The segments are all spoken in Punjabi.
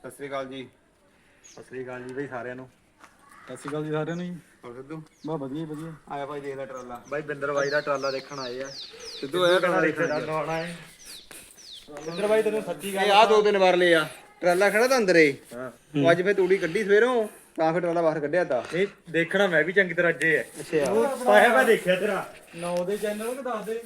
ਸਤਿ ਸ੍ਰੀ ਅਕਾਲ ਜੀ। ਸਤਿ ਸ੍ਰੀ ਅਕਾਲ ਜੀ ਬਈ ਸਾਰਿਆਂ ਨੂੰ। ਸਤਿ ਸ਼੍ਰੀ ਅਕਾਲ ਜੀ ਸਾਰਿਆਂ ਨੂੰ ਜੀ। ਹੋਰ ਸਿੱਧੂ? ਬਾ ਵਧੀਆ ਜੀ, ਵਧੀਆ। ਆਇਆ ਭਾਈ ਦੇਖ ਲੈ ਟਰਾਲਾ। ਬਾਈ ਬਿੰਦਰ ਬਾਈ ਦਾ ਟਰਾਲਾ ਦੇਖਣ ਆਏ ਆ। ਸਿੱਧੂ ਆਇਆ ਕਿਹੜਾ ਟਰਾਲਾ ਦੇਖਣ ਨਵਾਣਾ ਹੈ। ਬਿੰਦਰ ਬਾਈ ਤੈਨੂੰ ਸੱਚੀ ਇਹ ਆ ਦੋ ਤਿੰਨ ਵਾਰ ਲਿਆ। ਟਰਾਲਾ ਖੜਾ ਤਾਂ ਅੰਦਰੇ। ਹਾਂ। ਉਹ ਅੱਜ ਫੇ ਤੂੜੀ ਕੱਢੀ ਸਵੇਰੋਂ ਤਾਂ ਫਿਰ ਟਰਾਲਾ ਬਾਹਰ ਕੱਢਿਆ ਤਾ। ਇਹ ਦੇਖਣਾ ਮੈਂ ਵੀ ਚੰਗੀ ਤਰ੍ਹਾਂ ਅੱਜੇ ਹੈ ਅੱਛਾ। ਪਾਇਆ ਮੈਂ ਦੇਖਿਆ ਤੇਰਾ। 9 ਦੇ ਚੈਨਲ ਕਿ ਦੱਸ ਦੇ?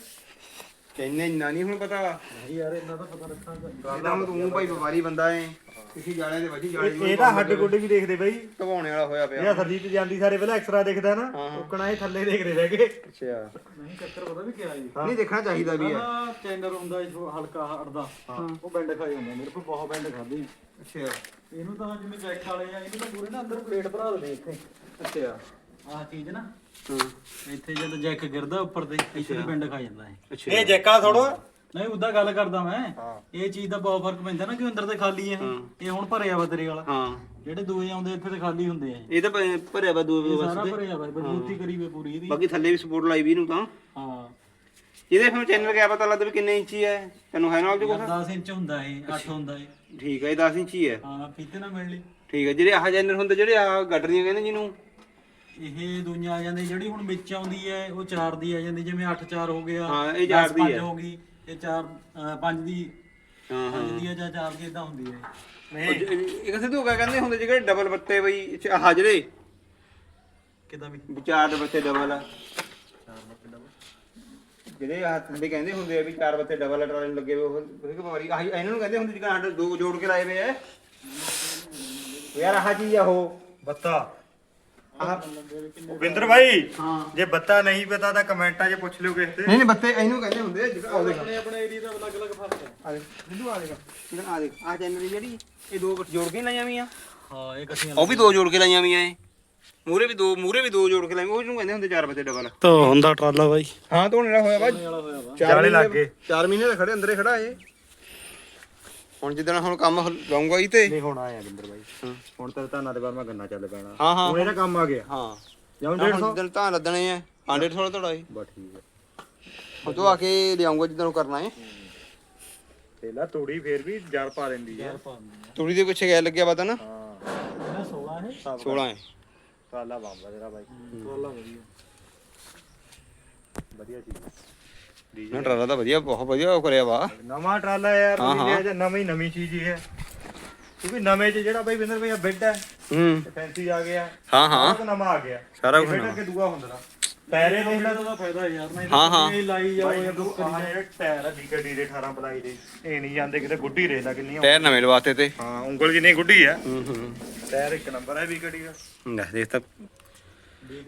ਕਹਿੰਨੇ ਇੰਨਾ ਨਹੀਂ ਹੁਣ ਪਤਾ। ਨਹੀਂ ਯਾਰ ਇਹਨਾਂ ਦਾ ਪਤਾ ਰੱਖਾਂਗਾ। ਟਰਾਲਾ ਹੁਣ ਤੂੰ ਭਾਈ ਵਪਾਰੀ ਬੰਦਾ ਏ ਕਿਸੇ ਜਾਲੇ ਦੇ ਵੱਜੀ ਜਾਲੇ ਇਹ ਤਾਂ ਹੱਡ ਗੁੱਡ ਵੀ ਦੇਖਦੇ ਬਈ। ਧਵਾਉਣੇ ਵਾਲਾ ਹੋਇਆ ਪਿਆ। ਜਿਹੜਾ ਸਰਜੀਤ ਜਾਂਦੀ ਸਾਰੇ ਪਹਿਲਾਂ ਐਕਸਰਾ ਦੇਖਦਾ ਨਾ। ਉਕਣਾ ਇਹ ਥੱਲੇ ਦੇਖਦੇ ਰਹਿ ਗਏ ਅੱਛਾ। ਨਹੀਂ ਚੱਕਰ ਪਤਾ ਵੀ ਕਿਹਾ ਜੀ। ਨਹੀਂ ਦੇਖਣਾ ਚਾਹੀਦਾ ਵੀ ਹੈ ਨਾ ਚੈਨਲ ਹੁੰਦਾ ਜੋ ਹਲਕਾ ਹਟਦਾ ਉਹ ਬੈਂਡ ਖਾਈ ਹੁੰਦਾ ਮੇਰੇ ਕੋਲ ਬਹੁਤ ਬੈਂਡ ਖਾਦੇ ਅੱਛਾ। ਇਹਨੂੰ ਤਾਂ ਜਿਵੇਂ ਜੈਕ ਵਾਲੇ ਆ ਇਹਨੂੰ ਤਾਂ ਪੂਰੇ ਨਾ ਅੰਦਰ ਪਲੇਟ ਭਰਾ ਦੇਵੇ ਇੱਥੇ। ਅੱਛਾ। ਆਹ ਚੀਜ਼ ਨਾ। ਹਾਂ। ਇੱਥੇ ਜਦੋਂ ਜੈਕ ਗਿਰਦਾ ਉੱਪਰ ਤੇ ਇੱਥੇ ਬੈਂਡ ਖਾ ਜਾਂਦਾ ਹੈ ਅੱਛਾ। ਇਹ ਜੈਕਾ ਥੋੜੋ ਨਹੀਂ ਉਦਾਂ ਗੱਲ ਕਰਦਾ ਮੈਂ। ਹਾਂ। ਇਹ ਚੀਜ਼ ਦਾ ਬਹੁਤ ਫ਼ਰਕ ਪੈਂਦਾ ਨਾ ਕਿ ਅੰਦਰ ਤੇ ਖਾਲੀ ਹੈ। ਇਹ ਹੁਣ ਭਰਿਆ ਵਾ ਤੇਰੇ ਵਾਲਾ। ਹਾਂ। ਜਿਹੜੇ ਦੂਏ ਆਉਂਦੇ ਇੱਥੇ ਤੇ ਖਾਲੀ ਹੁੰਦੇ ਆ। ਇਹ ਤਾਂ ਭ- ਭਰਿਆ ਵਾ ਦੋ ਇਹ ਸਾਰਾ ਭਰਿਆ ਵਾ ਮਜ਼ਬੂਤੀ ਕਰੀ ਵੇ ਪੂਰੀ ਇਹਦੀ। ਬਾਕੀ ਥੱਲੇ ਵੀ ਸਪੋਰਟ ਲਾਈ ਵੀ ਇਹਨੂੰ ਤਾਂ। ਹਾਂ। ਇਹਦੇ ਫਿਰ ਚੈਨਲ ਕਿਆ ਪਤਾ ਲੱਗਦਾ ਵੀ ਕਿੰਨੇ ਇੰਚੀ ਹੈ ਤੈਨੂੰ ਹੈ ਨਾਲ ਦੀ ਕੁਛ? 10 ਇੰਚ ਹੁੰਦਾ ਇਹ 8 ਹੁੰਦਾ ਇਹ। ਠੀਕ ਹੈ ਇਹ 10 ਇੰਚੀ ਹੈ ਹਾਂ ਫੀਤੇ ਨਾ ਮਿਲ ਲਈ। ਠੀਕ ਹੈ ਜਿਹੜੇ ਆਹ ਚੈਨਲ ਹੁੰਦੇ ਜਿਹੜੇ ਆ ਗੱਡਰੀਆਂ ਕਹਿੰਦੇ ਜਿਹਨੂੰ ਇਹ ਦੁਨੀਆ ਆ ਜਾਂਦੀ ਜਿਹੜੀ ਹੁਣ ਵਿੱਚ ਆਉਂਦੀ ਹੈ ਉਹ 4 ਦੀ ਆ ਜਾਂਦੀ ਜਿਵੇਂ 8 4 ਹੋ ਗਿਆ ਹਾਂ, ਇਹ ਚਾਰ 10 ਦੀ ਹੈ। ਹੋ ਗਈ ਇਹ 4 5 ਦੀ ਹਾਂ ਹਾਂ। 5 ਦੀ ਆ ਜਾਂ 4 ਦੀ ਇਦਾਂ ਹੁੰਦੀ ਹੈ। ਨਹੀਂ। ਇੱਕ ਸਿੱਧੂ ਕਾ ਕਹਿੰਦੇ ਹੁੰਦੇ ਜਿਹੜੇ ਡਬਲ ਬੱਤੇ ਬਈ ਇਹ ਆਹ ਜਿਹੜੇ ਕਿਦਾਂ ਵੀ? ਚਾਰ ਦੇ ਬੱਤੇ ਡਬਲ ਆ। ਜਿਹੜੇ ਆਹ ਥੱਲੇ ਕਹਿੰਦੇ ਹੁੰਦੇ ਆ ਵੀ ਚਾਰ ਬੱਤੇ ਡਬਲ ਟਰਾਲੇ ਨੂੰ ਲੱਗੇ ਹੋਏ ਉਹ ਇੱਕ ਵਾਰੀ ਆਹ ਇਹਨਾਂ ਨੂੰ ਕਹਿੰਦੇ ਹੁੰਦੇ ਜਿਹੜਾ ਦੋ ਜੋੜ ਕੇ ਲਾਏ ਹੋਏ ਆ। ਯਾਰ ਆਹ ਚੀਜ਼ ਆ ਉਹ। ਬੱਤਾ। ਆਹ ਬਿੰਦਰ ਬਾਈ ਹਾਂ। ਜੇ ਬੱਤਾ ਨਹੀਂ ਪਤਾ ਤਾਂ ਕਮੈਂਟਾਂ 'ਚ ਪੁੱਛ ਲਿਓ ਕਿਸੇ ਤੇ। ਨਹੀਂ ਨਹੀਂ ਬੱਤੇ ਇਹਨੂੰ ਕਹਿੰਦੇ ਹੁੰਦੇ ਆ ਜਿਹੜਾ ਦੇਖ। ਆਪਣੇ ਆਪਣੇ ਏਰੀਆ ਦਾ ਅਲੱਗ-ਅਲੱਗ ਫ਼ਰਕ ਹੈ। ਆ ਦੇਖ ਸਿੱਧੂ ਆ ਦੇਖ। ਆ ਦੇਖ ਆ ਚੈਨਲ ਦੀ ਜਿਹੜੀ ਇਹ ਦੋ ਜੋੜ ਕੇ ਲਾਈਆਂ ਵੀਆਂ ਹਾਂ ਇਹ ਕਸੀਆਂ ਉਹ ਵੀ ਦੋ ਜੋੜ ਕੇ ਲਾਈਆਂ ਵੀਆਂ ਇਹ। ਮੂਰੇ ਵੀ ਦੋ ਮੂਰੇ ਵੀ ਦੋ ਜੋੜ ਕੇ ਲਾਈਆਂ ਉਹ ਨੂੰ ਕਹਿੰਦੇ ਹੁੰਦੇ ਚਾਰ ਬੱਤੇ ਡਬਲ ਤਾਂ ਹੁੰਦਾ ਟਰਾਲਾ ਬਾਈ। ਹਾਂ ਧੋਣੇ ਵਾਲਾ ਹੋਇਆ ਹੋਇਆ ਵਾ। ਜਾਲੇ ਲੱਗ ਗਏ। 4 ਮਹੀਨੇ ਦਾ ਖੜੇ ਅੰਦਰੇ ਖੜਾ ਏ ਹੁਣ ਜਿੱਦਣ ਹੁਣ ਕੰਮ ਲਾਉਂਗਾ ਹੀ ਤੇ। ਨਹੀਂ ਹੁਣ ਆਇਆ ਬਿੰਦਰ ਬਾਈ। ਹੁਣ ਤੇਰੇ ਧਾਨਾਂ ਦੇ ਬਾਅਦ ਮੈਂ ਗੰਨਾ ਚੱਲ ਪੈਣਾ। ਹਾਂ ਹਾਂ। ਹੁਣ ਇਹਦਾ ਕੰਮ ਆ ਗਿਆ। ਹਾਂ। ਜਾਉਂ ਹੁਣ 150 ਜਿੱਦਣ ਤਾਂ ਲੱਦਣੇ ਆ 150 ਤੁਹਾਡਾ ਏ ਬਸ ਠੀਕ ਹੈ ਹੁਣ ਤੋਂ ਆ ਕੇ ਲਿਆਉਂਗਾ ਜਿੱਦਣ ਉਹ ਕਰਨਾ ਏ। ਤੇਲਾ ਤੂੜੀ ਫੇਰ ਵੀ ਜੜ ਪਾ ਦਿੰਦੀ ਹੈ ਤੂੜੀ ਦੇ ਪਿੱਛੇ ਗੈ ਲੱਗਿਆ ਵਾ ਤਾਂ ਨਾ। ਹਾਂ। ਇਹਦਾ 16 ਹੈ 16 ਏ। ਟਰਾਲਾ ਬੰਬਾ ਤੇਰਾ ਬਾਈ। ਵਧੀਆ। ਵਧੀਆ ਚੀਜ਼ ਨਾ ਟਰਾਲਾ ਤਾਂ ਵਧੀਆ ਬਹੁਤ ਵਧੀਆ ਉਹ ਕਰਿਆ ਵਾ। ਨਵਾਂ ਟਰਾਲਾ ਯਾਰ ਹਾਂ, ਹਾਂ। ਨਵੀਂ ਨਵੀਂ ਚੀਜ਼ ਹੀ ਹੈ। ਕਿਉਂਕਿ ਨਵੇਂ 'ਚ ਜਿਹੜਾ ਬਾਈ ਬਿੰਦਰ ਭਈਆ ਬੈੱਡ ਹੈ ਹੂੰ। ਤੇ ਫੈਂਸੀ ਆ ਗਿਆ। ਹਾਂ ਹਾਂ। ਸਾਰਾ ਨਵਾਂ ਆ ਗਿਆ। ਸਾਰਾ ਕੁਛ ਬੈੱਡ ਨਵਾਂ। ਅੱਗੇ ਦੂਆ ਹੁੰਦਾ। ਪੈਰੇ ਦੇ ਇਹਨਾਂ ਦਾ ਫਾਇਦਾ ਯਾਰ ਨਹੀਂ ਹਾਂ, ਹਾਂ। ਇਹ ਲਾਈ ਜਾਓ ਇਹ ਕੁਝ ਕਰੀ ਜਾਓ। ਟਾਇਰ ਆ ਡੀਕੇ ਦੇ 18 ਪਲਾਈ ਦੇ। ਇਹ ਨਹੀਂ ਜਾਂਦੇ ਕਿਤੇ ਗੁੱਡੀ ਰੇਲਾ ਕਿੰਨੀ ਆ ਟਾਇਰ ਨਵੇਂ ਲਵਾਤੇ ਤੇ। ਹਾਂ ਉਂਗਲ ਜਿੰਨੀ ਗੁੱਡੀ ਆ। ਹੂੰ ਹੂੰ। ਟਾਇਰ ਇੱਕ ਨੰਬਰ ਹੈ ਵੀਕੜੀ ਦਾ। ਲੈ ਦੇਖ ਤਾਂ।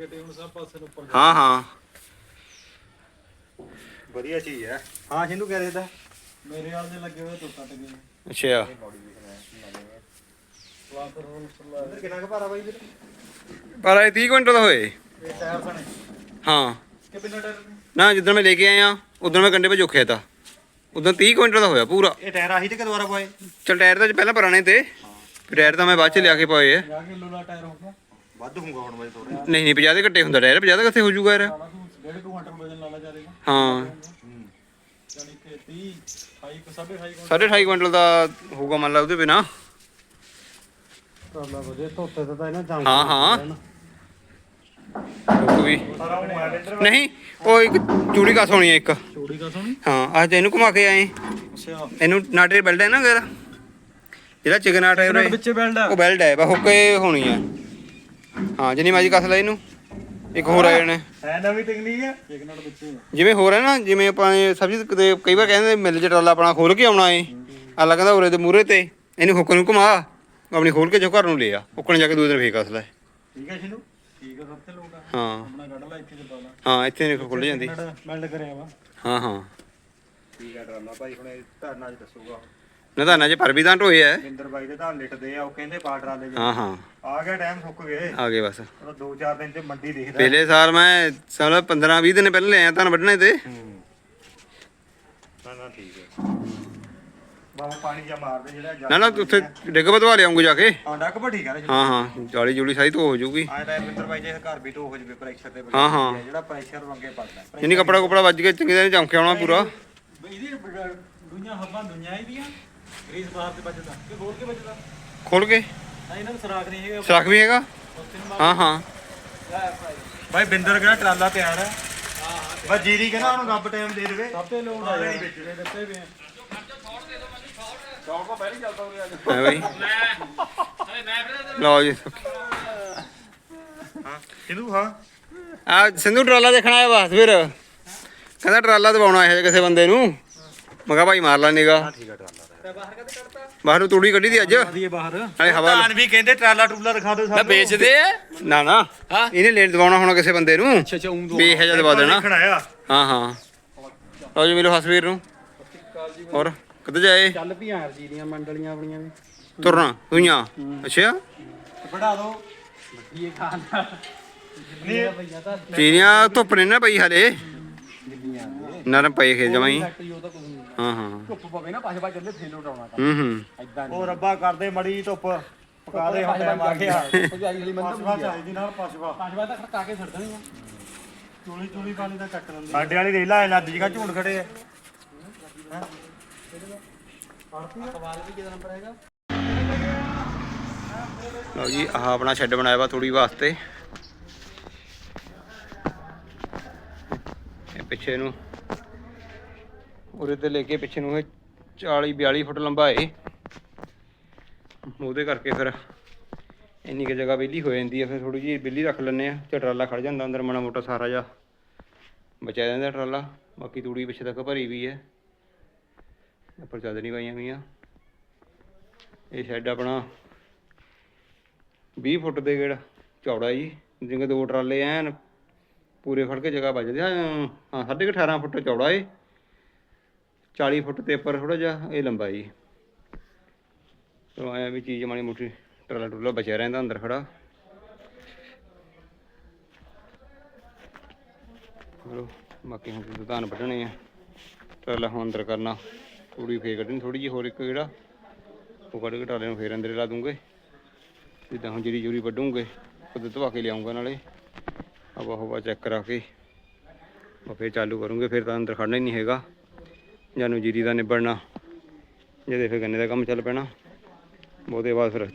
ਹੁਣ ਸਭ ਪਾਸੇ ਨੂੰ ਉੱਪਰ ਹਾਂ ਹਾਂ। ਵਧੀਆ ਚੀਜ਼ ਹੈ। ਹਾਂ ਸਿੰਧੂ ਕਹਿ ਰਿਹਾ ਮੇਰੇ ਵਾਲ ਦੇ ਲੱਗੇ ਹੋਏ ਤੋਂ ਕੱਟ ਗਏ ਅੱਛਾ। ਪਲਾਸਟਰ ਹੋਲ ਇੱਧਰ ਕਿੰਨਾ ਕੁ ਭਾਰਾ ਬਾਈ ਵੀਰ? ਪਰ ਇਹ 30 ਕੁਇੰਟਲ ਦਾ ਹੋਏ। ਇਹ ਟਾਇਰ ਸਣੇ ਹਾਂ। ਕਿ ਬਿਨਾ ਟਾਇਰ ਨਾ ਜਿੱਦਣ ਮੈਂ ਲੈ ਕੇ ਆਇਆ ਉਦੋਂ ਮੈਂ ਕੰਡੇ 'ਤੇ ਜੋਖਿਆ ਤਾ। ਉਦੋਂ 30 ਕੁਇੰਟਲ ਦਾ ਹੋਇਆ ਪੂਰਾ। ਇਹ ਟਾਇਰ ਆਹੀ ਤੇ ਕਿ ਦੁਬਾਰਾ ਪਾਏ ਚਲ ਟਾਇਰ ਤਾਂ ਪਹਿਲਾਂ ਪੁਰਾਣੇ ਤੇ। ਫਿਰ ਟਾਇਰ ਤਾਂ ਮੈਂ ਬਾਅਦ ਚ ਲਿਆ ਕੇ ਪਾਏ ਆ। 50 ਕਿਲੋ ਦਾ ਟਾਇਰ ਹੋ ਗਿਆ ਵੱਧ ਹੋਊਗਾ ਹੁਣ ਬਾਈ ਥੋੜਾ ਨਹੀਂ ਨਹੀਂ 50 ਦੇ ਘੱਟੇ ਹੁੰਦਾ। ਟਾਇਰ 50 ਦਾ ਕਿੱਥੇ ਹੋ ਜਾਊਗਾ ਯਾਰ। ਸਾਲਾ ਡੇਢ ਕੁ ਕੁਆਂਟਲ ਵਜਨ ਲਾ ਲਾ ਜਾਰੇਗਾ ਹਾਂ? ਯਾਨੀ ਕਿ 30 ਹਾਈ ਕੋ ਸਾਢੇ ਹਾਈ ਕੋ ਸਾਢੇ 28 ਕੁਇੰਟਲ ਦਾ ਹੋਊਗਾ ਮੰਨ ਲਾ ਉਹਦੇ ਬਿਨਾ। ਟਰਾਲਾ ਵਜੇ ਧੋਤੇ ਤੇ ਤਾਂ ਇਹਨਾਂ ਜੰਗ ਹਾਂ ਹਾਂ। ਉਹ ਵੀ। ਨਹੀਂ ਉਹ ਇੱਕ ਚੂੜੀ ਕਾ ਸੋਣੀ ਹੈ ਇੱਕ। ਚੋੜੀ ਕਾ ਸੋਣੀ ਹਾਂ ਅੱਜ ਇਹਨੂੰ ਘੁਮਾ ਕੇ ਆਏ। ਅੱਛਾ। ਇਹਨੂੰ ਨਾਟੇ ਬੈਲਟ ਹੈ ਨਾ ਗੈਰ ਜਿਹੜਾ ਚਿਕਨ ਆਟਾ ਹੈ ਵਿੱਚੇ ਆ। ਉਹ ਬੈਲਟ ਹੈ ਬਾ ਹੁੱਕੇ ਹੋਣੀ ਹੈ। ਹਾਂ ਜਿੰਨੀ ਮਾਜੀ ਕਸ ਲੈ ਇਹਨੂੰ। ਇੱਕ ਹੋਰ ਆ ਜਾਣੇ ਹੈ ਨਵੀਂ ਤਕਨੀਕ ਹੈ। ਇੱਕ ਨਾਲ ਵਿੱਚੇ ਜਿਵੇਂ ਹੋਰ ਹੈ ਨਾ ਜਿਵੇਂ ਆਪਾਂ ਇਹ ਸਬਜ਼ੀ ਕਿਤੇ ਕਈ ਵਾਰ ਕਹਿੰਦੇ ਮਿਲ ਟਰਾਲਾ ਆਪਣਾ ਖੋਲ ਕੇ ਆਉਣਾ ਏ। ਆਲਾ ਕਹਿੰਦਾ ਉਰੇ ਦੇ ਮੂਰੇ ਤੇ। ਇਹਨੂੰ ਹੁੱਕ ਨੂੰ ਘੁਮਾ ਆਪਣੀ ਖੋਲ ਕੇ ਜੋ ਘਰ ਨੂੰ ਲੈ ਆ। ਉੱਕਣ ਜਾ ਕੇ ਦੂਜੇ ਦਿਨ ਫੇਰ ਕਸ ਲੈ। ਠੀਕ ਹੈ ਸਿੰਧੂ ਠੀਕ ਆ ਸਭ ਤੇ ਆ। ਹਾਂ। ਆਪਣਾ ਕੱਢ ਲੈ ਇੱਥੇ ਤੇ ਪਾ ਹਾਂ ਇੱਥੇ ਨਹੀਂ ਖੁੱਲ ਜਾਂਦੀ। ਬੈਲਟ ਕਰਿਆ ਵਾ? ਹਾਂ ਹਾਂ। ਠੀਕ ਹੈ ਟਰਾਲਾ ਭਾਈ ਹੁਣ ਇਹ ਧਰਨਾ ਚ ਦੱਸੂਗਾ। ਨਾ ਤਾਂ ਨਾ ਜੇ ਪਰ ਵੀ ਤਾਂ ਢੋਏ ਬਿੰਦਰ ਬਾਈ ਦੇ ਤਾਂ ਲਿਟਦੇ ਆ ਉਹ ਕਹਿੰਦੇ ਟਰਾਲੇ ਚ ਹਾਂ ਹਾਂ। ਆ ਗਿਆ ਟਾਈਮ ਸੁੱਕ ਗਏ ਆ ਗਏ ਬਸ। ਦੋ ਚਾਰ ਦਿਨ ਚ ਮੰਡੀ ਦੇਖਦਾ। ਪਹਿਲੇ ਸਾਲ ਮੈਂ ਸਾਲ 15 20 ਦਿਨ ਪਹਿਲਾਂ ਲਿਆਇਆ ਤਾਂ ਵੱਢਣੇ ਤੇ। ਨਾ ਨਾ ਠੀਕ ਹੈ ਬਾਬਾ ਪਾਣੀ ਜਾਂ ਮਾਰਦੇ ਜਿਹੜਾ ਨਾ ਨਾ ਉੱਥੇ ਡਿੱਗ ਬਦਵਾ ਲਿਆਉਂਗਾ ਜਾ ਕੇ। ਹਾਂ ਡੱਕ ਭਾ ਠੀਕ ਹੈ ਹਾਂ ਹਾਂ ਜਾਲੀ ਜੂਲੀ ਸਾਰੀ ਧੋ ਹੋ ਜੂਗੀ। ਆਏ ਤਾਂ ਬਿੰਦਰ ਬਾਈ ਜੇ ਘਰ ਵੀ ਧੋ ਹੋ ਜਵੇ ਪ੍ਰੈਸ਼ਰ ਤੇ ਹਾਂ, ਹਾਂ। ਜਿਹੜਾ ਪ੍ਰੈਸ਼ਰ ਵੰਗੇ ਪੜਦਾ। ਜਿੰਨੀ ਕੱਪੜਾ ਕੁਪੜਾ ਵੱਜ ਕੇ ਚੰਗੀ ਤਰ੍ਹਾਂ ਚਮਕਿਆ ਹੋਣਾ ਪੂਰਾ। ਇਹਦੀ ਦੁਨੀਆ ਹੱਬਾਂ ਦੁਨੀਆ ਇਹਦੀਆਂ ਗਰੀਸ ਬਾਹਰ ਤੇ ਵੱਜਦਾ। ਕਿ ਖੋਲ ਕੇ ਵੱਜਦਾ? ਖੋਲ ਕੇ? ਨਾ ਇਹਨਾਂ ਨੂੰ ਸਰਾਖ ਨਹੀਂ ਹੈਗਾ। ਸਰਾਖ ਵੀ ਹੈਗਾ? ਹਾਂ ਹਾਂ। ਭਾਈ। ਬਿੰਦਰ ਕਹਿੰਦਾ ਟਰਾਲਾ ਤਿਆਰ ਹੈ? ਬਸ ਜੀਰੀ ਕਹਿੰਦਾ ਉਹਨੂੰ ਰੱਬ ਟਾਈਮ ਦੇ ਦੇਵੇ। ਸਭ ਤੇ ਲੋਡ ਆ ਜਾਏ ਦਿੱਤੇ ਵੀ ਆ। ਹੈ ਬਈ। ਲਓ ਜੀ। ਹਾਂ ਕਿਹਨੂੰ ਹਾਂ। ਆ ਸਿੰਧੂ ਟਰਾਲਾ ਦੇਖਣਾ ਆਇਆ ਬਸ ਫਿਰ ਕਹਿੰਦਾ ਟਰਾਲਾ ਦਬਾਉਣਾ ਹੈ ਕਿਸੇ ਬੰਦੇ ਨੂੰ। ਮੈਂ ਕਿਹਾ ਭਾਈ ਮਾਰ ਲਾ ਨਿਗਾ ਠੀਕ ਹੈ ਟਰਾਲਾ ਬਾਹਰ ਕਦੇ ਕੱਢਤਾ? ਬਾਹਰ ਨੂੰ ਤੂੜੀ ਕੱਢੀ ਦੀ ਅੱਜ? ਦੀਏ ਬਾਹਰ। ਨਾਲੇ ਹਵਾ ਧਾਨ ਵੀ ਕਹਿੰਦੇ ਟਰਾਲਾ ਟੂਲਾ ਦਿਖਾ ਦਿਓ ਨਾ ਵੇਚਦੇ ਆ? ਨਾ ਨਾ। ਹਾਂ। ਇਹਨੇ ਲੇਟ ਦਬਾਉਣਾ ਹੋਣਾ ਕਿਸੇ ਬੰਦੇ ਨੂੰ। ਅੱਛਾ ਅੱਛਾ ਇਹ ਦਬਾ ਦੇਣਾ। ਖੜਾਇਆ ਹਾਂ ਹਾਂ। ਲਓ ਜੀ ਮਿਲੋ ਹਸਵੀਰ ਨੂੰ। ਹੋਰ ਕਿੱਥੇ ਜਾਏ? ਚੱਲ ਵੀ ਆਰ ਜੀ ਦੀਆਂ ਮੰਡਲੀਆਂ ਆਪਣੀਆਂ ਵੀ। ਤੁਰਨਾ ਦੁਨੀਆ ਅੱਛਾ। ਵੜਾ ਦੋ। ਵੱਡੀ ਖਾਨ ਨਹੀਂ। ਭਈਆ ਤਾਂ। ਚੀਨੀਆਂ ਧੁੱਪ ਨੇ ਨਾ ਪਈ ਹਲੇ। ਨਰਮ ਪਏ ਖੇ ਜਮਾਈ ਫੈਕਟਰੀ ਉਹ ਤਾਂ ਕੁਝ ਨਹੀਂ ਹਾਂ ਹਾਂ ਧੁੱਪ ਪਵੇ ਨਾ ਪਾਸੇ ਪਾਸੇ ਚੱਲੇ ਫੇਲ ਉਡਾਉਣਾ ਹੂੰ ਹੂੰ। ਐਦਾਂ ਉਹ ਰੱਬਾ ਕਰਦੇ ਮੜੀ ਧੁੱਪ ਪਕਾ ਦੇ ਹੁਣ ਟਾਈਮ ਆ ਗਿਆ। ਉਹ ਜਾਈ ਵਾਲੀ ਮੰਦਰ ਪਸ਼ਵਾ ਚਾਹੀਦੀ ਨਾਲ ਪਸ਼ਵਾ। ਪੰਜ ਵਜੇ ਤੱਕ ਖੜਕਾ ਕੇ ਛੱਡ ਦੇਣੀ ਆ। ਚੂਲੀ ਚੂਲੀ ਪਾਣੀ ਦਾ ਚੱਕ ਲੈਂਦੇ ਸਾਡੇ ਵਾਲੀ ਰੇਲਾ ਐ ਲੱਦ ਜੀਗਾ ਝੂੜ ਖੜੇ ਐ ਸਵਾਲ ਵੀ ਕਿਹਦਾ ਨੰਬਰ ਹੈਗਾ ਲਓ ਜੀ ਆਹ ਆਪਣਾ ਸ਼ੈੱਡ ਬਣਾਇਆ ਵਾ ਤੂੜੀ ਵਾਸਤੇ। ਇਹ ਪਿੱਛੇ ਨੂੰ ਉਰੇ ਤੇ ਲੈ ਕੇ ਪਿੱਛੇ ਨੂੰ ਇਹ 40 42 ਫੁੱਟ ਲੰਬਾ ਏ। ਉਹਦੇ ਕਰਕੇ ਫਿਰ ਇੰਨੀ ਕੁ ਜਗ੍ਹਾ ਵਿਹਲੀ ਹੋ ਜਾਂਦੀ ਹੈ ਫਿਰ ਥੋੜੀ ਜਿਹੀ ਵਿਹਲੀ ਰੱਖ ਲੈਂਦੇ ਆ। ਤੇ ਟਰਾਲਾ ਖੜ ਜਾਂਦਾ ਅੰਦਰ ਮਾੜਾ ਮੋਟਾ ਸਾਰਾ ਜਿਹਾ। ਬਚਿਆ ਜਾਂਦਾ ਟਰਾਲਾ, ਬਾਕੀ ਤੂੜੀ ਪਿੱਛੇ ਤੱਕ ਭਰੀ ਵੀ ਹੈ ਉੱਪਰ ਚਾਦਰੀ ਪਾਈਆਂ ਹੋਈਆਂ। ਇਹ ਸ਼ੈੱਡ ਆਪਣਾ 20 ਫੁੱਟ ਦੇ ਗੇੜ ਚੌੜਾ ਜੀ। ਜਿਵੇਂ ਦੋ ਟਰਾਲੇ ਐਨ ਪੂਰੇ ਫੜ ਕੇ ਜਗ੍ਹਾ ਬਚਦੇ ਆ, ਹਾਂ, ਸਾਢੇ ਕੁ 18 ਫੁੱਟ ਚੌੜਾ ਏ। 40 ਫੁੱਟ ਤੇ ਉੱਪਰ ਥੋੜਾ ਜਿਹਾ, ਇਹ ਲੰਬਾ ਜੀ। ਤੋ ਆਇਆ ਵੀ ਚੀਜ਼ ਮਾੜੀ ਮੋਟੀ ਟਰਾਲਾ ਟੁਲਾ ਬਚਿਆ ਰਹਿੰਦਾ ਅੰਦਰ ਖੜਾ। ਚਲੋ, ਬਾਕੀ ਹੁਣ ਦੁਕਾਨ ਵੱਢਣੇ ਆ। ਟਰਾਲਾ ਹੁਣ ਅੰਦਰ ਕਰਨਾ। ਥੋੜੀ ਫੇਰ ਕੱਢਣੀ ਥੋੜੀ ਜਿਹੀ, ਹੋਰ ਇੱਕ ਜਿਹੜਾ ਉਹ ਕੱਢ ਕੇ ਟਰਾਲੇ ਨੂੰ ਫੇਰ ਅੰਦਰ ਲਾ ਦੂੰਗੇ। ਜਿੱਦਾਂ ਹੁਣ ਜਿਹੜੀ ਜੂਰੀ ਵੱਢੂਗੇ, ਉਹਦੇ ਧਵਾ ਕੇ ਲਿਆਉਂਗਾ ਨਾਲੇ। ਹਵਾ ਹਵਾ ਚੈੱਕ ਕਰਾ ਕੇ। ਉਹ ਫੇਰ ਚਾਲੂ ਕਰੂੰਗੇ, ਫਿਰ ਤਾਂ ਅੰਦਰ ਖੜਨਾ ਹੀ ਨਹੀਂ ਹੈਗਾ। ਜਾਨੂੰ ਜੀਰੀ ਦਾ ਨਿਬੜਨਾ। ਜਿਹਦੇ ਫਿਰ ਗੰਨੇ ਦਾ ਕੰਮ ਚੱਲ ਪੈਣਾ। ਉਹਦੇ ਬਾਅਦ ਫਿਰ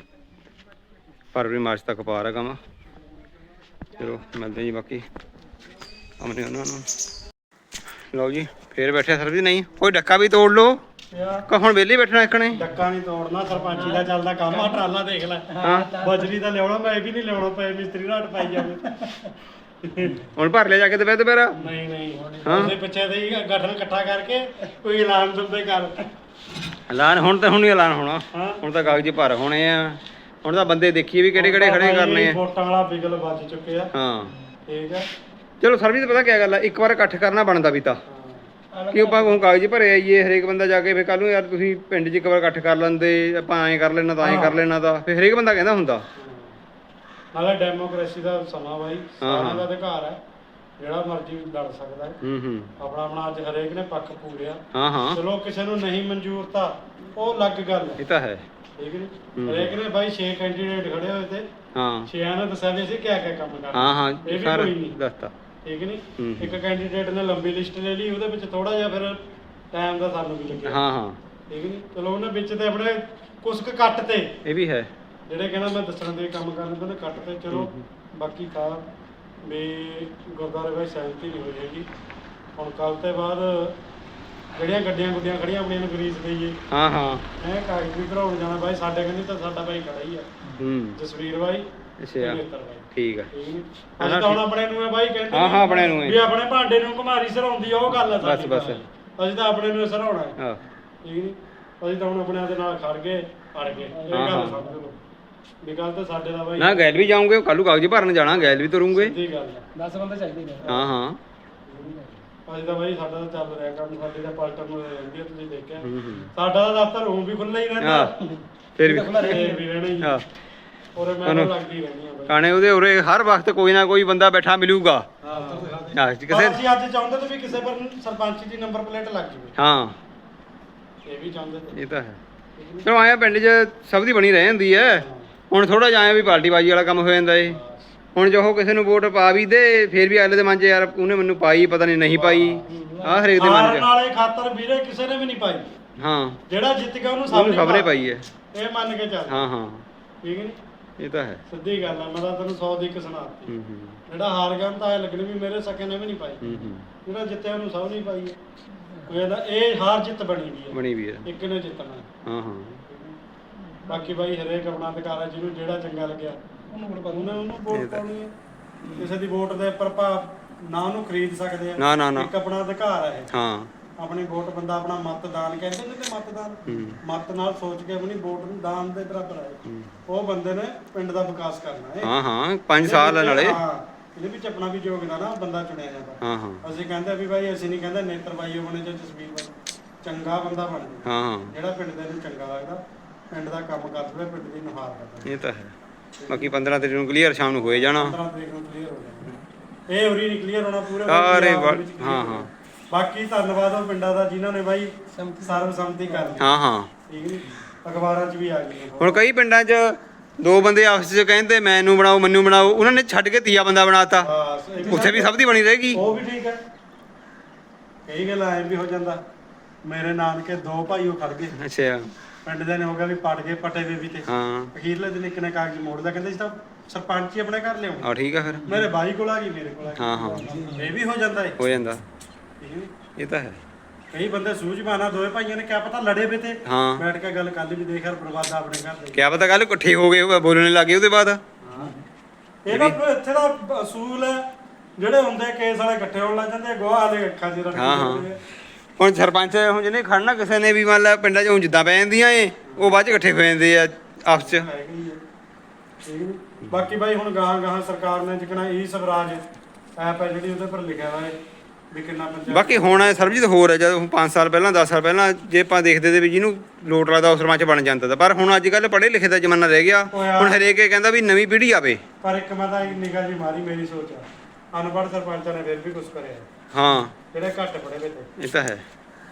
ਫਰਵਰੀ ਮਾਰਚ ਤੱਕ ਪਾਰ ਹੈ ਕੰਮ। ਚਲੋ ਮਿਲਦੇ ਜੀ ਬਾਕੀ। ਅਮਨੇ ਉਹਨਾਂ ਨੂੰ। ਲਓ ਜੀ ਫੇਰ ਬੈਠੇ ਸਰਬੀ ਨਹੀਂ ਕੋਈ ਡੱਕਾ ਵੀ ਤੋੜ ਲਓ। ਕਾ ਹੁਣ ਵਿਹਲੇ ਬੈਠਣਾ ਇੱਕਣੇ ਡੱਕਾ ਨਹੀਂ ਤੋੜਨਾ ਸਰਪੰਚੀ ਦਾ ਚੱਲਦਾ ਕੰਮ ਆ ਟਰਾਲਾ ਦੇਖ ਲੈ। ਹਾਂ। ਬਜਰੀ ਦਾ ਲਿਆਉਣਾ ਮੈਂ ਵੀ ਨਹੀਂ ਲਿਆਉਣਾ ਪਏ ਮਿਸਤਰੀ ਰਾਟ ਪਾਈ ਜਾਵੇ। ਹੁਣ ਭਰ ਲਿਆ ਜਾ ਕੇ ਤੇ ਫਿਰ ਨਹੀਂ ਨਹੀਂ ਹਾਂ। ਉਹਦੇ ਪਿੱਛੇ ਤੇ ਹੀ ਗਠਨ ਇਕੱਠਾ ਕਰਕੇ ਕੋਈ ਐਲਾਨ ਦਿੰਦੇ ਕਰ ਐਲਾਨ ਹੁਣ ਤਾਂ ਹੁਣ ਨਹੀਂ ਐਲਾਨ ਹੋਣਾ। ਹਾਂ। ਹੁਣ ਤਾਂ ਕਾਗਜ਼ੀ ਭਰ ਹੋਣੇ ਆ। ਹੁਣ ਤਾਂ ਬੰਦੇ ਦੇਖੀਏ ਵੀ ਕਿਹੜੇ ਕਿਹੜੇ ਖੜੇ ਕਰਨੇ ਆ। ਵੋਟਾਂ ਵਾਲਾ ਬਿਗਲ ਵੱਜ ਚੁੱਕੇ ਆ ਹਾਂ। ਠੀਕ ਹੈ ਚਲੋ ਸਰਵਿਸ ਪਤਾ ਕੀ ਗੱਲ ਆ? ਇੱਕ ਵਾਰ ਇਕੱਠ ਕਰਨਾ ਬਣਦਾ ਵੀ ਤਾਂ। ਕਿ ਆਪਾਂ ਹੁਣ ਕਾਗਜ਼ ਭਰੇ ਆਈਏ ਹਰੇਕ ਬੰਦਾ ਜਾ ਕੇ ਫੇ ਕੱਲ ਨੂੰ ਯਾਰ ਤੁਸੀਂ ਪਿੰਡ 'ਚ ਇੱਕ ਵਾਰ ਇਕੱਠ ਕਰ ਲੈਂਦੇ ਆਪਾਂ ਐਂ ਕਰ ਲੈਣਾ ਤਾਂ ਐਂ ਕਰ ਲੈਣਾ ਤਾਂ। ਫੇ ਹਰੇਕ ਬੰਦਾ ਕਹਿੰਦਾ ਹੁੰਦਾ। ਨਾਲੇ ਡੈਮੋਕ੍ਰੇਸੀ ਦਾ ਸਮਾਂ ਬਾਈ ਸਾਰਿਆਂ। ਦਾ ਅਧਿਕਾਰ ਹੈ। ਜਿਹੜਾ ਮਰਜ਼ੀ ਲੜ ਸਕਦਾ ਹੈ। ਹੂੰ ਹੂੰ। ਆਪਣਾ ਆਪਣਾ ਅੱਜ ਹਰੇਕ ਨੇ ਪੱਖ ਪੂਰਿਆ। ਹਾਂ ਹਾਂ। ਚਲੋ ਕਿਸੇ ਨੂੰ ਨਹੀਂ ਮਨਜ਼ੂਰ ਤਾਂ ਉਹ ਅਲੱਗ ਗੱਲ ਹੈ। ਇਹ ਤਾਂ ਹੈ। ਠੀਕ ਨੀ ਹੂੰ। ਹਰੇਕ ਨੇ ਬਾਈ 6 ਕੈਂਡੀਡੇਟ ਖੜੇ ਹੋਏ ਤੇ ਹਾਂ। 6 ਨੇ ਦੱਸਿਆ ਵੀ ਅਸੀਂ ਕਿਆ ਕਿਆ ਕੰਮ ਕਰਨਾ। ਹਾਂ ਹਾਂ। ਇਹ ਵੀ ਕੋਈ ਨਹੀਂ। ਦੱਸਤਾ। ਠੀਕ ਨਹੀਂ। ਇੱਕ ਕੈਂਡੀਡੇਟ ਨੇ ਲੰਬੀ ਲਿਸਟ ਲੈ ਲਈ ਉਹਦੇ ਵਿੱਚ ਥੋੜਾ ਜਿਹਾ ਫਿਰ ਟਾਈਮ ਦਾ ਸਾਨੂੰ ਵੀ ਲੱਗਿਆ। ਹਾਂ ਹਾਂ। ਠੀਕ ਨਹੀਂ ਚਲੋ ਉਹਨੇ ਵਿੱਚ ਤੇ ਆਪਣੇ ਕੁਛ ਕੁ ਕੱਟ ਤੇ ਇਹ ਵੀ ਹੈ। ਜਿਹੜੇ ਕਹਿੰਦਾ ਮੈਂ ਦੱਸਣ ਦੇ ਕੰਮ ਕਰਨ ਨੇ ਕੱਟ ਤੇ ਚਲੋ ਬਾਕੀ ਤਾਂ ਵੀ ਗੁਰਦੁਆਰੇ ਵਿੱਚ ਸਹਿਮਤੀ ਨਹੀਂ ਹੋਈ ਹੈਗੀ। ਹੁਣ ਕੱਲ ਤੇ ਬਾਅਦ ਜਿਹੜੀਆਂ ਗੱਡੀਆਂ ਗੁੱਡੀਆਂ ਖੜੀਆਂ ਆਪਣੀਆਂ ਨੂੰ ਗਰੀਸ ਦੇਈਏ। ਹਾਂ ਹਾਂ। ਐ ਕਾਗਜ਼ ਵੀ ਭਰਾਉਣ ਜਾਣਾ ਬਾਈ ਸਾਡੇ ਕਹਿੰਦੀ ਤਾਂ ਸਾਡਾ ਬਾਈ ਖੜਾ ਹੀ ਆ। ਹੂੰ। ਜਸਵੀਰ ਬਾਈ ਅੱਛਾ। ਠੀਕ ਆ। ਅਸੀਂ ਤਾਂ ਹੁਣ ਆਪਣੇ ਨੂੰ ਹੈ ਬਾਈ ਕਹਿੰਦੇ ਹਾਂ, ਹਾਂ, ਆਪਣੇ ਨੂੰ। ਵੀ ਆਪਣੇ ਭਾਂਡੇ ਨੂੰ ਘੁਮਾਰੀ ਸਰਾਉਂਦੀ ਆ ਉਹ ਗੱਲ ਸਾਡੀ ਬਸ, ਬਸ। ਅਸੀਂ ਤਾਂ ਆਪਣੇ ਨੂੰ ਸਰਾਉਣਾ ਹੈ। ਹਾਂ। ਠੀਕ ਨਹੀਂ? ਅਸੀਂ ਤਾਂ ਹੁਣ ਆਪਣੇ ਦੇ ਨਾਲ ਖੜ ਗਏ ਅੜ ਗਏ। ਇਹ ਹਾਂ, ਗੱਲ ਹਾਂ। ਸਮਝ ਲਓ। ਵੀ ਗੱਲ ਤਾਂ ਸਾਡੇ ਦਾ ਬਾਈ। ਨਾ ਗੈਲ ਵੀ ਜਾਉਂਗੇ ਕੱਲੂ ਕਾਗਜ਼ ਭਰਨ ਜਾਣਾ ਗੈਲ ਵੀ ਤੁਰੂੰਗੇ। ਸਿੱਧੀ ਗੱਲ ਹੈ 10 ਬੰਦੇ ਚਾਹੀਦੇ ਨੇ। ਹਾਂ ਹਾਂ। ਅਸੀਂ ਤਾਂ ਬਾਈ ਸਾਡਾ ਤਾਂ ਚੱਲ ਰਿਹਾ ਕੰਮ ਸਾਡੀ ਤਾਂ ਪਲਟਨ ਨੂੰ ਰਹਿੰਦੀ ਆ ਤੁਸੀਂ ਦੇਖਿਆ। ਹੂੰ ਹੂੰ। ਸਾਡਾ ਤਾਂ ਦਫ਼ਤਰ ਹੁਣ ਵੀ ਖੁੱਲ੍ਹਾ ਹੀ ਰਹਿੰਦਾ। ਹਾਂ ਫਿਰ ਵੀ। ਫੇਰ ਵੀ ਰਹਿਣਾ ਹੀ ਹਾਂ। ਔਰ ਮੈਂ ਤਾਂ ਲੱਗਦੀ ਰਹਿੰਦੀ ਆ ਬਾਈ। ਕਾਣੇ ਉਹਦੇ ਉਰੇ ਹਰ ਵਕਤ ਕੋਈ ਨਾ ਕੋਈ ਬੰਦਾ ਬੈਠਾ ਮਿਲੂਗਾ। ਹਾਂ ਹਾਂ। ਕਿਸੇ ਕਿਸੇ ਅਸੀਂ ਅੱਜ ਚਾਹੁੰਦੇ ਤੇ ਵੀ ਕਿਸੇ ਪਰ ਸਰਪੰਚ ਦੀ ਨੰਬਰ ਪਲੇਟ ਲੱਗ ਜਵੇ। ਹਾਂ। ਇਹ ਵੀ ਚਾਹੁੰਦੇ ਤੇ ਇਹ ਤਾਂ ਹੈ। ਚਲੋ ਆਇਆ ਪਿੰਡ 'ਚ ਸਭ ਦੀ ਬਣੀ ਰਹਿ ਜਾਂਦੀ ਹੈ। ਹੁਣ ਥੋੜਾ ਜਿਹਾ ਵੀ ਪਾਰਟੀ ਬਾਜੀ ਵਾਲਾ ਕੰਮ ਹੋ ਜਾਂਦਾ ਏ। ਹੁਣ ਜੋ ਉਹ ਕਿਸੇ ਨੂੰ ਵੋਟ ਪਾ ਵੀ ਦੇ ਫੇਰ ਵੀ ਅਗਲੇ ਦੇ ਮਨ 'ਚ ਯਾਰ ਉਹਨੇ ਮੈਨੂੰ ਪਾਈ ਪਤਾ ਨਹੀਂ ਨਹੀਂ ਪਾਈ। ਆਹ ਹਰੇਕ ਦੇ ਮਨ 'ਚ। ਵਾਲੇ ਖਾਤਰ ਵੀਰੇ ਕਿਸੇ ਨੇ ਵੀ ਨਹੀਂ ਪਾਈ। ਹਾਂ। ਜਿਹੜਾ ਜਿੱਤ ਗਿਆ ਉਹਨੂੰ ਉਹਨੂੰ ਸਭ ਖਬਰੇ ਪਾਈ ਹੈ ਇਹ ਮੰਨ ਕੇ ਚੱਲ। ਹਾਂ ਹਾਂ। ਠੀਕ ਨਹੀਂ ਇਹ ਤਾਂ ਹੈ। ਸਿੱਧੀ ਗੱਲ ਆ ਮੈਂ ਤਾਂ ਤੈਨੂੰ 100 ਦੀ ਇੱਕ ਸੁਣਾਤੀ। ਹੂੰ ਹੂੰ। ਜਿਹੜਾ ਹਾਰ ਗਿਆ ਉਹਨੂੰ ਤਾਂ ਇਹ ਲੱਗਣੀ ਵੀ ਮੇਰੇ ਸਕੇ ਨੇ ਵੀ ਨਹੀਂ ਪਾਈ। ਹੂੰ ਹੂੰ। ਜਿਹੜਾ ਜਿੱਤਿਆ ਉਹਨੂੰ ਸਭ ਨਹੀਂ ਪਾਈ। ਹੈ ਇਹਦਾ ਇਹ ਹਾਰ ਜਿੱਤ ਬਣੀ ਵੀ ਹੈ। ਬਣੀ ਵੀ ਹੈ। ਇੱਕ ਨੇ ਜਿੱਤਣਾ। ਹਾਂ ਹਾਂ। ਬਾਕੀ ਬਾਈ ਹਰੇਕ ਆਪਣਾ ਅਧਿਕਾਰ ਹੈ ਜਿਹਨੂੰ ਜਿਹੜਾ ਚੰਗਾ ਲੱਗਿਆ ਉਹਨੂੰ ਵੋਟ ਪਾਉਣੀ ਉਹਨੂੰ ਇਹ ਵੋਟ ਤਾਂ- ਪਾਉਣੀ ਹੈ। ਕਿਸੇ ਦੀ ਵੋਟ ਦੇ ਆਪਾਂ ਨਾ ਉਹਨੂੰ ਖਰੀਦ ਸਕਦੇ ਆ ਨਾ ਨਾ ਨਾ। ਇੱਕ ਆਪਣਾ ਅਧਿਕਾਰ ਹੈ ਇਹ। ਹਾਂ। ਆਪਣੀ ਵੋਟ ਬੰਦਾ ਆਪਣਾ ਮਤਦਾਨ ਕਹਿੰਦੇ ਨੇ ਤੇ ਮਤਦਾਨ। ਮਤ ਨਾਲ ਸੋਚ ਕੇ ਆਪਣੀ ਵੋਟ ਨੂੰ ਦਾਨ ਦੇ ਬਰਾਬਰ ਹੈ। ਉਹ ਬੰਦੇ ਨੇ ਪਿੰਡ ਦਾ ਵਿਕਾਸ ਕਰਨਾ ਹੈ। ਹਾਂ ਹਾਂ। 5 ਸਾਲ ਆ ਨਾਲੇ। ਹਾਂ। ਇਹਦੇ ਵਿੱਚ ਆਪਣਾ ਵੀ ਯੋਗਦਾਨ ਆ ਬੰਦਾ ਚੁਣਿਆ ਜਾਂਦਾ। ਹਾਂ ਹਾਂ। ਅਸੀਂ ਕਹਿੰਦੇ ਵੀ ਭਾਈ ਅਸੀਂ ਨਹੀਂ ਕਹਿੰਦੇ ਨੇਤਰ ਬਾਈ ਬਣੇ ਜਾਂ ਜਸਵੀਰ ਬਣੇ ਚੰਗਾ ਬੰਦਾ ਬਣ ਹਾਂ ਹਾਂ। ਜਿਹੜਾ ਪਿੰਡ ਦੇ ਨੂੰ ਚੰਗਾ ਲੱਗਦਾ। ਪਿੰਡ ਦਾ ਕੰਮ ਕਰ ਦਵੇ ਪਿੰਡ ਦੀ ਨੁਹਾਰ ਕਰਦਾ ਇਹ ਤਾਂ ਹੈ। ਬਾਕੀ 15 ਤਰੀਕ ਨੂੰ ਕਲੀਅਰ ਸ਼ਾਮ ਨੂੰ ਹੋਏ ਜਾਣਾ। 15 ਤਰੀਕ ਨੂੰ ਕਲੀਅਰ ਹੋ ਜਾਣਾ। ਇਹ ਉਰੀ ਨਹੀਂ ਕਲੀਅਰ ਹੋਣਾ ਪੂਰੇ ਸਾਰੇ clear ਹਾਂ। ਹਾਂ। ਬਾਕੀ ਧੰਨਵਾਦ ਉਹ ਪਿੰਡਾਂ ਦਾ ਜਿਨ੍ਹਾਂ ਨੇ ਬਾਈ ਸਰਬਸੰਮਤੀ ਕਰ ਲਈ। ਹਾਂ ਹਾਂ। ਠੀਕ ਨਹੀਂ ਅਖਬਾਰਾਂ 'ਚ ਵੀ ਆ ਗਈ ਹੁਣ ਕਈ ਪਿੰਡਾਂ 'ਚ ਦੋ ਬੰਦੇ ਆਪਸ 'ਚ ਕਹਿੰਦੇ ਮੈਨੂੰ ਬਣਾਓ ਮੈਨੂੰ ਬਣਾਓ। ਉਹਨਾਂ ਨੇ ਛੱਡ ਕੇ ਤੀਆ ਬੰਦਾ ਬਣਾਤਾ। ਉੱਥੇ ਵੀ ਸਭ ਦੀ ਬਣੀ ਰਹੇਗੀ। ਉਹ ਵੀ ਠੀਕ ਹੈ। ਕਈ ਗੱਲ ਐਂ ਵੀ ਹੋ ਜਾਂਦਾ। ਮੇਰੇ ਨਾਨਕੇ ਦੋ ਭਾਈ ਉਹ ਖੜ ਗਏ। ਅੱਛਾ। ਪਿੰਡ ਦੇ ਨੇ ਹੋ ਗਿਆ ਵੀ ਪਟ ਗਏ ਪਟੇ ਵੇ ਵੀ ਤੇ। ਹਾਂ। ਅਖੀਰਲੇ ਦਿਨ ਇੱਕ ਨੇ ਕਾਗਜ਼ ਮੋੜਦਾ ਕਹਿੰਦੇ ਸੀ ਤਾਂ ਸਰਪੰਚ ਹੀ ਆਪਣੇ ਘਰ ਲਿਆਉਣੇ ਆ ਠੀਕ ਆ ਫਿਰ। ਮੇਰੇ ਬਾਈ ਕੋਲ ਆ ਗਈ ਮੇਰੇ ਕੋਲ ਆ ਗਈ। ਹਾਂ ਹਾਂ। ਇਹ ਵੀ ਹੋ ਜਾਂਦਾ ਹੈ ਹੋ ਜਾਂਦਾ। ਨੀ? ਇਹ ਤਾਂ ਹੈ। ਕਈ ਬੰਦੇ ਸੂਝਵਾਨਾ ਦੋਵੇਂ ਭਾਈਆਂ ਨੇ ਕਿਆ ਪਤਾ ਲੜੇ ਵੇ ਤੇ। ਹਾਂ। ਬੈਠ ਕੇ ਗੱਲ ਕਰ ਲਈ ਵੀ ਦੇਖ ਯਾਰ ਬਰਬਾਦਾ ਆਪਣੇ ਘਰ ਦੇ। ਕਿਆ ਪਤਾ ਕੱਲ ਇਕੱਠੇ ਹੋ ਗਏ ਬੋਲਣ ਲੱਗੇ ਉਹਦੇ ਬਾਅਦ। ਇਹਦਾ ਇੱਥੇ ਦਾ ਅਸੂਲ ਹੈ ਜਿਹੜੇ ਹੁੰਦੇ ਕੇਸ ਵਾਲੇ ਇਕੱਠੇ ਹੋਣ ਲੱਗ ਜਾਂਦੇ ਆ, ਗਵਾਹ ਵਾਲੇ ਅੱਖਾਂ 'ਚ ਰੱਖ ਹਾਂ, ਹਾਂ। ਹੁਣ ਸਰਪੰਚ ਹੁਣ ਜਿਹਨੇ ਖੜਨਾ ਕਿਸੇ ਨੇ ਵੀ ਮੰਨ ਲਾ ਪਿੰਡਾਂ 'ਚ ਹੁਣ ਜਿੱਦਾਂ ਪੈ ਜਾਂਦੀਆਂ ਏ ਉਹ ਬਾਅਦ 'ਚ ਇਕੱਠੇ ਹੋ ਜਾਂਦੇ ਆ ਆਪਸ 'ਚ ਹੈਗਾ ਹੀ ਹੈ। ਠੀਕ ਨੀ? ਬਾਕੀ ਬਾਈ ਹੁਣ ਗਾਹਾਂ ਗਾਹਾਂ ਸਰਕਾਰ ਨੇ ਜਿਕਣਾ ਈ ਸਵਰਾਜ ਐਪ ਹੈ ਜਿਹੜੀ ਉਹਦੇ ਪਰ ਲਿਖਿਆ ਹੋਇਆ ਹੈ ਵੀ ਕਿੰਨਾ ਪੰਚਾਇਤ ਬਾਕੀ ਹੁਣ ਸਰਬਜੀਤ ਹੋਰ ਹੈ ਜਦ ਹੁਣ 5 ਸਾਲ ਪਹਿਲਾਂ 10 ਸਾਲ ਪਹਿਲਾਂ ਜੇ ਆਪਾਂ ਦੇਖਦੇ ਤੇ ਵੀ ਜਿਹਨੂੰ ਲੋਟ ਲੱਗਦਾ ਉਹ ਸਰਪੰਚ ਬਣ ਜਾਂਦਾ ਤਾ ਪਰ ਹੁਣ ਅੱਜ ਕੱਲ ਪੜ੍ਹੇ ਲਿਖੇ ਦਾ ਜ਼ਮਾਨਾ ਰਹਿ ਗਿਆ ਹੁਣ ਹਰੇਕ ਇਹ ਕਹਿੰਦਾ ਵੀ ਨਵੀਂ ਪੀੜ੍ਹੀ ਆਵੇ ਪਰ ਇੱਕ ਮੈਂ ਤਾਂ ਨਿਗਾਹ ਜੀ ਮਾਰੀ ਮੇਰੀ ਸੋਚ ਆ ਅਨਪੜ੍ਹ ਸਰਪੰਚਾਂ ਨੇ ਫਿਰ ਵੀ ਕੁਝ ਕਰਿਆ। ਹਾਂ। ਜਿਹੜੇ ਘੱਟ ਪੜ੍ਹੇ ਵੇ ਤੇ। ਇਹ ਤਾਂ ਹੈ।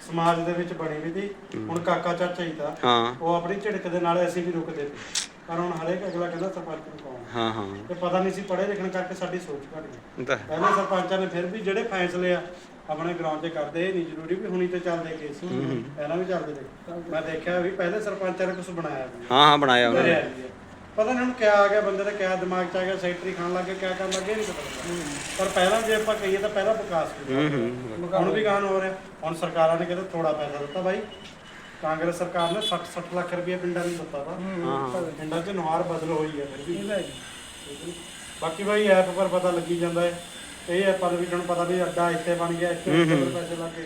ਸਮਾਜ ਦੇ ਵਿੱਚ ਬਣੀ ਵੀ ਤੀ। ਹੁਣ ਕਾਕਾ ਚਾਚਾ ਹੀ ਤਾਂ। ਹਾਂ। ਉਹ ਆਪਣੀ ਝਿੜਕ ਦੇ ਨਾਲ ਅਸੀਂ ਵੀ ਰੁਕਦੇ ਪਏ ਪਰ ਹੁਣ ਹਰੇਕ ਅਗਲਾ ਕਹਿੰਦਾ ਸਰਪੰਚ ਨੂੰ ਕੌਣ ਹਾਂ ਹਾਂ। ਤੇ ਪਤਾ ਨਹੀਂ ਸੀ ਪੜ੍ਹੇ ਲਿਖਣ ਕਰਕੇ ਸਾਡੀ ਸੋਚ ਘਟ ਗਈ। ਤਾਂ ਪਹਿਲੇ ਸਰਪੰਚਾਂ ਨੇ ਫਿਰ ਵੀ ਜਿਹੜੇ ਫੈਸਲੇ ਆ ਆਪਣੇ ਗਰਾਊਂਡ 'ਚ ਕਰਦੇ ਇਹ ਨਹੀਂ ਜ਼ਰੂਰੀ ਵੀ ਹੁਣੀ ਤੇ ਚੱਲਦੇ ਕੇਸ ਪਹਿਲਾਂ ਵੀ ਚੱਲਦੇ ਨੇ ਮੈਂ ਦੇਖਿਆ ਵੀ ਪਹਿਲੇ ਸਰਪੰਚਾਂ ਨੇ ਕੁਝ ਬਣਾਇਆ ਹਾਂ ਹਾਂ ਬਣਾਇਆ ਉਹਨਾਂ। ਨੇ। ਪਤਾ ਨਹੀਂ ਹੁਣ ਕਿਆ ਆ ਗਿਆ ਬੰਦੇ ਦਾ ਕਿਆ ਦਿਮਾਗ 'ਚ ਆ ਗਿਆ ਸੈਕਟਰੀ ਖਾਣ ਲੱਗ ਗਿਆ ਕਿਆ ਕਰਨ ਲੱਗੇ ਨਹੀਂ ਪਤਾ ਲੱਗਾ। ਪਰ ਪਹਿਲਾਂ ਜੇ ਆਪਾਂ ਕਹੀਏ ਤਾਂ ਪਹਿਲਾਂ ਵਿਕਾਸ ਕੀਤਾ ਹੁਣ ਵੀ ਗਾਣ ਹੋ ਰਿਹਾ। ਹੁਣ ਸਰਕਾਰਾਂ ਨੇ ਕਹਿੰਦੇ ਥੋੜਾ ਪੈਸਾ ਦਿੱਤਾ ਬਾਈ। ਕਾਂਗਰਸ ਸਰਕਾਰ ਨੇ 60 60 ਲੱਖ ਰੁਪਏ ਪਿੰਡਾਂ ਨੂੰ ਦਿੱਤਾ ਵਾ। ਪਿੰਡਾਂ 'ਚ ਨੁਹਾਰ ਬਦਲ ਹੋਈ ਹੈ ਫਿਰ ਵੀ। ਬਾਕੀ ਬਾਈ ਐਪ ਪਰ ਪਤਾ ਲੱਗੀ ਜਾਂਦਾ ਹੈ। ਇਹ ਐਪਾਂ ਦੇ ਵੀ ਤੁਹਾਨੂੰ ਪਤਾ ਵੀ ਅੱਡਾ ਇੱਥੇ ਬਣ ਗਿਆ ਇੱਥੇ ਉੱਥੇ ਪੈਸੇ ਲੱਗ